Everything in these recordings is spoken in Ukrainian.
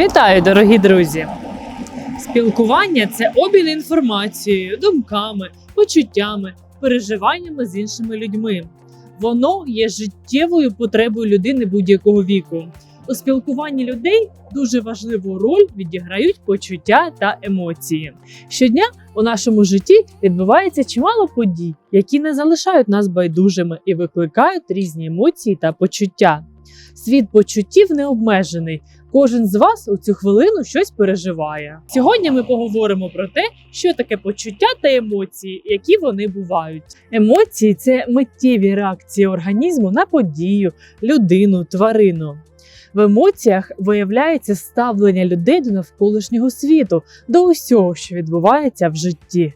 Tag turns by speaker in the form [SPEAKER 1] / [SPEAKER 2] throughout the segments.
[SPEAKER 1] Вітаю, дорогі друзі! Спілкування це обмін інформацією, думками, почуттями, переживаннями з іншими людьми. Воно є життєвою потребою людини будь-якого віку. У спілкуванні людей дуже важливу роль відіграють почуття та емоції. Щодня у нашому житті відбувається чимало подій, які не залишають нас байдужими і викликають різні емоції та почуття. Світ почуттів не обмежений. Кожен з вас у цю хвилину щось переживає. Сьогодні ми поговоримо про те, що таке почуття та емоції, які вони бувають. Емоції це миттєві реакції організму на подію, людину, тварину. В емоціях виявляється ставлення людей до навколишнього світу, до усього, що відбувається в житті.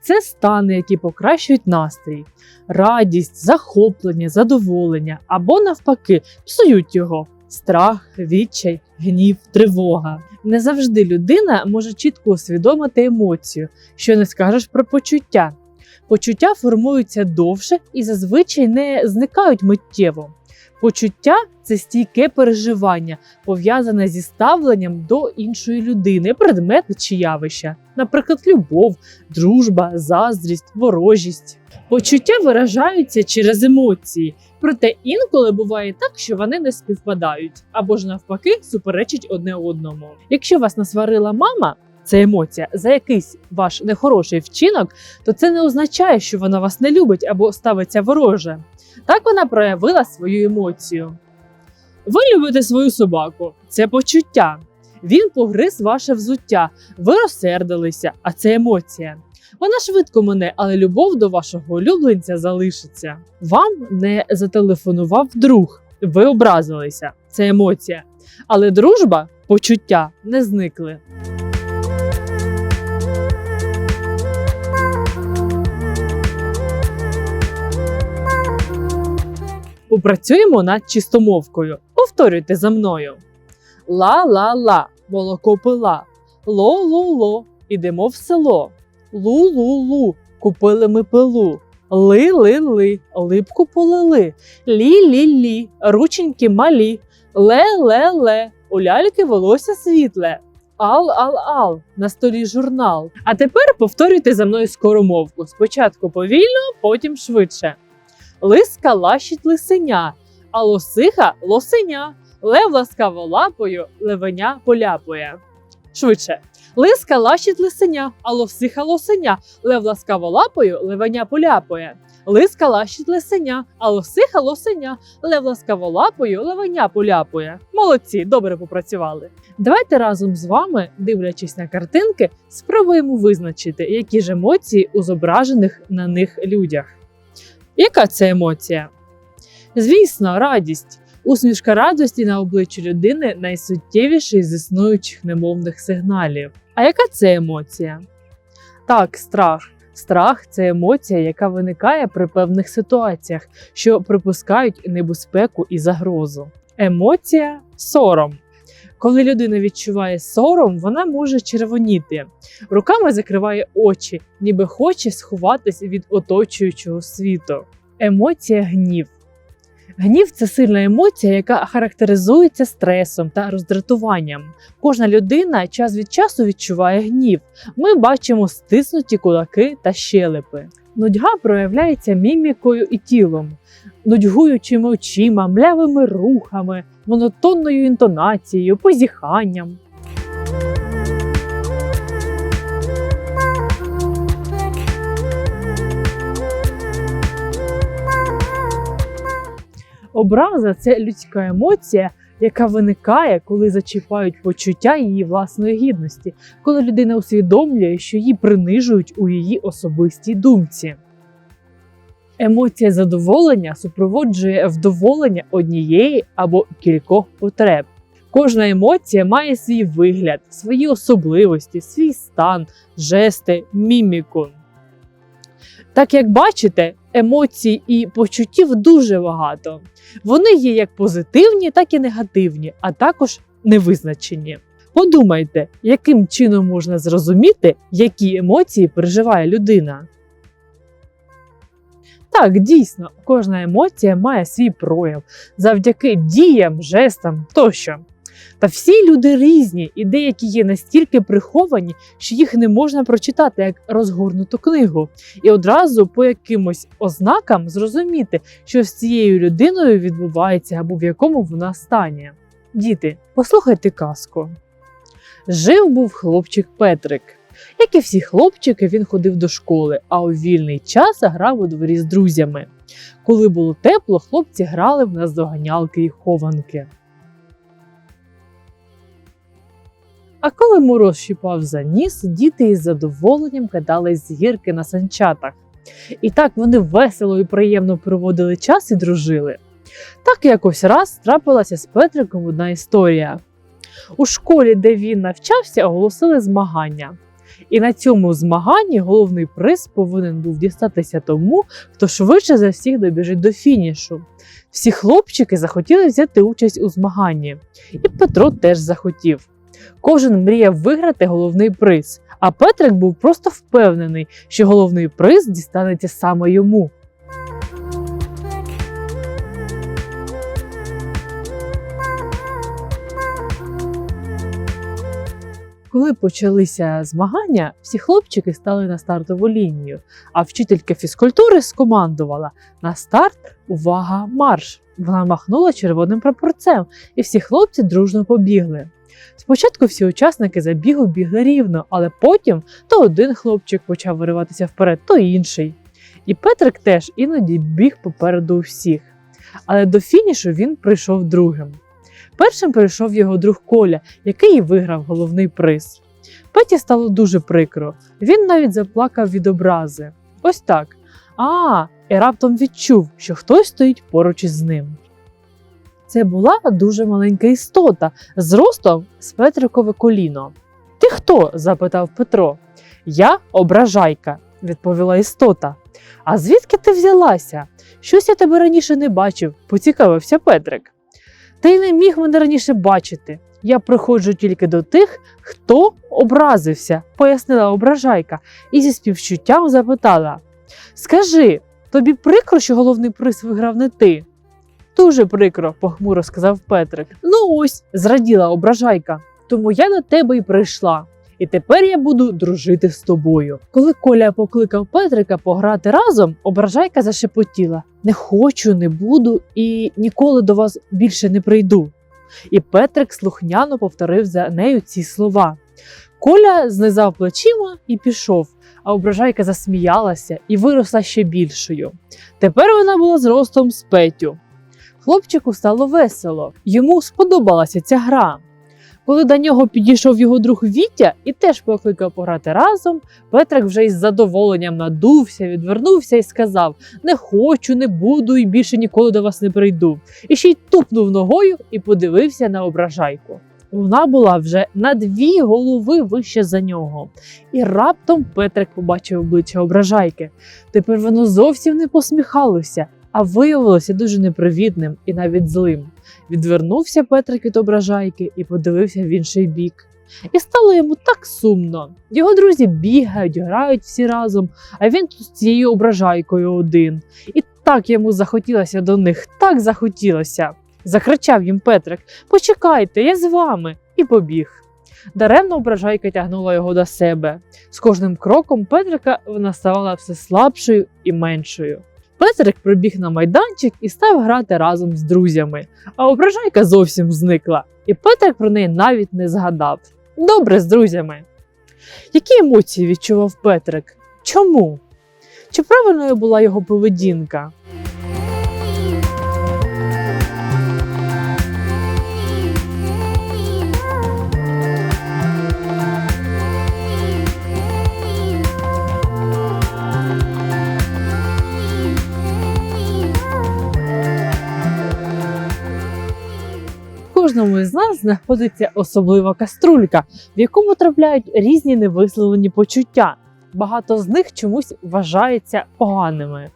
[SPEAKER 1] Це стани, які покращують настрій, радість, захоплення, задоволення або навпаки псують його. Страх, відчай, гнів, тривога. Не завжди людина може чітко усвідомити емоцію, що не скажеш про почуття. Почуття формуються довше і зазвичай не зникають миттєво. Почуття це стійке переживання, пов'язане зі ставленням до іншої людини, предмета чи явища, наприклад, любов, дружба, заздрість, ворожість. Почуття виражаються через емоції, проте інколи буває так, що вони не співпадають або ж навпаки суперечать одне одному. Якщо вас насварила мама, це емоція за якийсь ваш нехороший вчинок, то це не означає, що вона вас не любить або ставиться вороже. Так вона проявила свою емоцію. Ви любите свою собаку, це почуття. Він погриз ваше взуття, ви розсердилися, а це емоція. Вона швидко мене, але любов до вашого улюбленця залишиться. Вам не зателефонував друг, ви образилися, це емоція. Але дружба, почуття не зникли. Попрацюємо над чистомовкою. Повторюйте за мною. Ла-ла-ла, молоко пила. Ло-лу-ло, ідемо в село. Лу-лу-лу, купили ми пилу. Ли-ли-ли, липку полили. Лі-лі-лі, рученьки малі. Ле-ле-ле, у ляльки волосся світле. Ал-ал-ал, на столі журнал. А тепер повторюйте за мною скоромовку. Спочатку повільно, потім швидше. Лиска лащить лисеня, а лосиха лосеня. Лев ласкаво лапою, левеня поляпує. Швидше. Лиска лащить лисеня, а лосиха лосеня. Лев ласкаво лапою, левеня поляпує. Лиска лащить лисеня, а лосиха лосеня. Лев ласкаво лапою, левеня поляпує. Молодці, добре попрацювали. Давайте разом з вами, дивлячись на картинки, спробуємо визначити, які ж емоції у зображених на них людях. Яка це емоція? Звісно, радість. Усмішка радості на обличчі людини найсуттєвіший з існуючих немовних сигналів. А яка це емоція? Так, страх. Страх це емоція, яка виникає при певних ситуаціях, що припускають небезпеку і загрозу. Емоція сором. Коли людина відчуває сором, вона може червоніти, руками закриває очі, ніби хоче сховатися від оточуючого світу. Емоція гнів. Гнів це сильна емоція, яка характеризується стресом та роздратуванням. Кожна людина час від часу відчуває гнів. Ми бачимо стиснуті кулаки та щелепи. Нудьга проявляється мімікою і тілом, нудьгуючими очима, млявими рухами, монотонною інтонацією, позіханням. Образа це людська емоція, яка виникає, коли зачіпають почуття її власної гідності, коли людина усвідомлює, що її принижують у її особистій думці. Емоція задоволення супроводжує вдоволення однієї або кількох потреб. Кожна емоція має свій вигляд, свої особливості, свій стан, жести, міміку. Так як бачите, емоцій і почуттів дуже багато. Вони є як позитивні, так і негативні, а також невизначені. Подумайте, яким чином можна зрозуміти, які емоції переживає людина. Так, дійсно, кожна емоція має свій прояв завдяки діям, жестам тощо. Та всі люди різні, і деякі є настільки приховані, що їх не можна прочитати як розгорнуту книгу, і одразу по якимось ознакам зрозуміти, що з цією людиною відбувається або в якому вона стані. Діти, послухайте казку. Жив був хлопчик Петрик. Як і всі хлопчики, він ходив до школи, а у вільний час грав у дворі з друзями. Коли було тепло, хлопці грали в наздоганялки і хованки. А коли мороз щіпав за ніс, діти із задоволенням кидались з гірки на санчатах. І так вони весело і приємно проводили час і дружили. Так якось раз трапилася з Петриком одна історія. У школі, де він навчався, оголосили змагання. І на цьому змаганні головний приз повинен був дістатися тому, хто швидше за всіх добіжить до фінішу. Всі хлопчики захотіли взяти участь у змаганні, і Петро теж захотів. Кожен мріяв виграти головний приз, а Петрик був просто впевнений, що головний приз дістанеться саме йому. Коли почалися змагання, всі хлопчики стали на стартову лінію, а вчителька фізкультури скомандувала на старт увага, марш! Вона махнула червоним прапорцем, і всі хлопці дружно побігли. Спочатку всі учасники забігу бігли рівно, але потім то один хлопчик почав вириватися вперед, то інший. І Петрик теж іноді біг попереду всіх. Але до фінішу він прийшов другим. Першим прийшов його друг Коля, який і виграв головний приз. Петі стало дуже прикро. Він навіть заплакав від образи. Ось так. А, і раптом відчув, що хтось стоїть поруч із ним. Це була дуже маленька істота з ростом з Петрикове коліно. Ти хто? запитав Петро. Я ображайка, відповіла істота. А звідки ти взялася? Щось я тебе раніше не бачив, поцікавився Петрик. Ти не міг мене раніше бачити. Я приходжу тільки до тих, хто образився, пояснила ображайка, і зі співчуттям запитала: Скажи, тобі прикро, що головний приз виграв не ти? Дуже прикро, похмуро сказав Петрик. Ну ось, зраділа ображайка. Тому я до тебе й прийшла. І тепер я буду дружити з тобою. Коли Коля покликав Петрика пограти разом, ображайка зашепотіла: Не хочу, не буду і ніколи до вас більше не прийду. І Петрик слухняно повторив за нею ці слова. Коля знизав плечима і пішов, а ображайка засміялася і виросла ще більшою. Тепер вона була зростом з Петю. Хлопчику стало весело, йому сподобалася ця гра. Коли до нього підійшов його друг Вітя і теж покликав пограти разом, Петрик вже із задоволенням надувся, відвернувся і сказав: Не хочу, не буду і більше ніколи до вас не прийду. І ще й тупнув ногою і подивився на ображайку. Вона була вже на дві голови вище за нього. І раптом Петрик побачив обличчя ображайки. Тепер воно зовсім не посміхалося, а виявилося дуже непривітним і навіть злим. Відвернувся Петрик від ображайки і подивився в інший бік. І стало йому так сумно. Його друзі бігають, грають всі разом, а він тут з цією ображайкою один. І так йому захотілося до них, так захотілося. Закричав їм Петрик: Почекайте, я з вами, і побіг. Даремно ображайка тягнула його до себе. З кожним кроком Петрика вона ставала все слабшою і меншою. Петрик прибіг на майданчик і став грати разом з друзями, а ображайка зовсім зникла, і Петрик про неї навіть не згадав. Добре з друзями. Які емоції відчував Петрик? Чому? Чи правильною була його поведінка? Знаходиться особлива каструлька, в яку потрапляють різні невисловлені почуття. Багато з них чомусь вважаються поганими.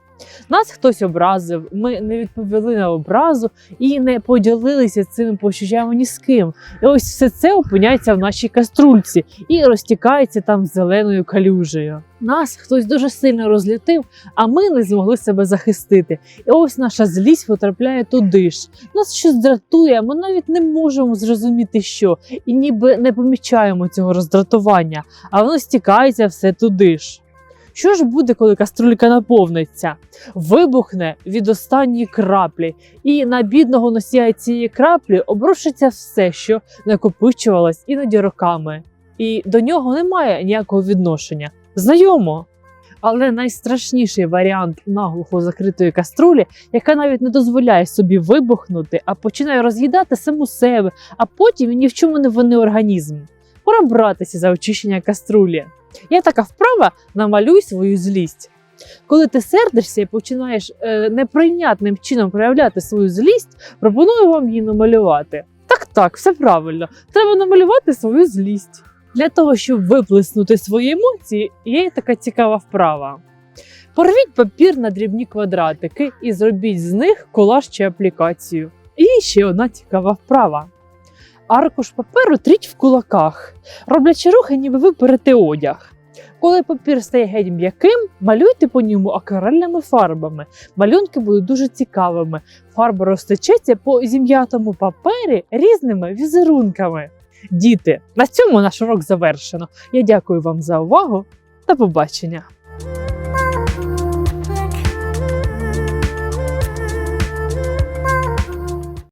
[SPEAKER 1] Нас хтось образив, ми не відповіли на образу і не поділилися цими почуттями ні з ким. І ось все це опиняється в нашій каструльці і розтікається там зеленою калюжею. Нас хтось дуже сильно розлютив, а ми не змогли себе захистити. І ось наша злість потрапляє туди ж. Нас щось дратує, ми навіть не можемо зрозуміти, що, і ніби не помічаємо цього роздратування, а воно стікається все туди ж. Що ж буде, коли каструлька наповниться? Вибухне від останньої краплі, і на бідного носія цієї краплі обрушиться все, що накопичувалось іноді роками, і до нього немає ніякого відношення. Знайомо. Але найстрашніший варіант наглухо закритої каструлі, яка навіть не дозволяє собі вибухнути, а починає роз'їдати саму себе, а потім ні в чому не винний організм. Пора братися за очищення каструлі. Є така вправа намалюй свою злість. Коли ти сердишся і починаєш е, неприйнятним чином проявляти свою злість, пропоную вам її намалювати. Так, так, все правильно. Треба намалювати свою злість. Для того, щоб виплеснути свої емоції, є така цікава вправа. Порвіть папір на дрібні квадратики і зробіть з них колаж чи аплікацію. І ще одна цікава вправа. Аркуш паперу тріть в кулаках, роблячи рухи, ніби ви перете одяг. Коли папір стає геть м'яким, малюйте по ньому акварельними фарбами. Малюнки будуть дуже цікавими. Фарба розтечеться по зім'ятому папері різними візерунками. Діти, на цьому наш урок завершено. Я дякую вам за увагу. До побачення!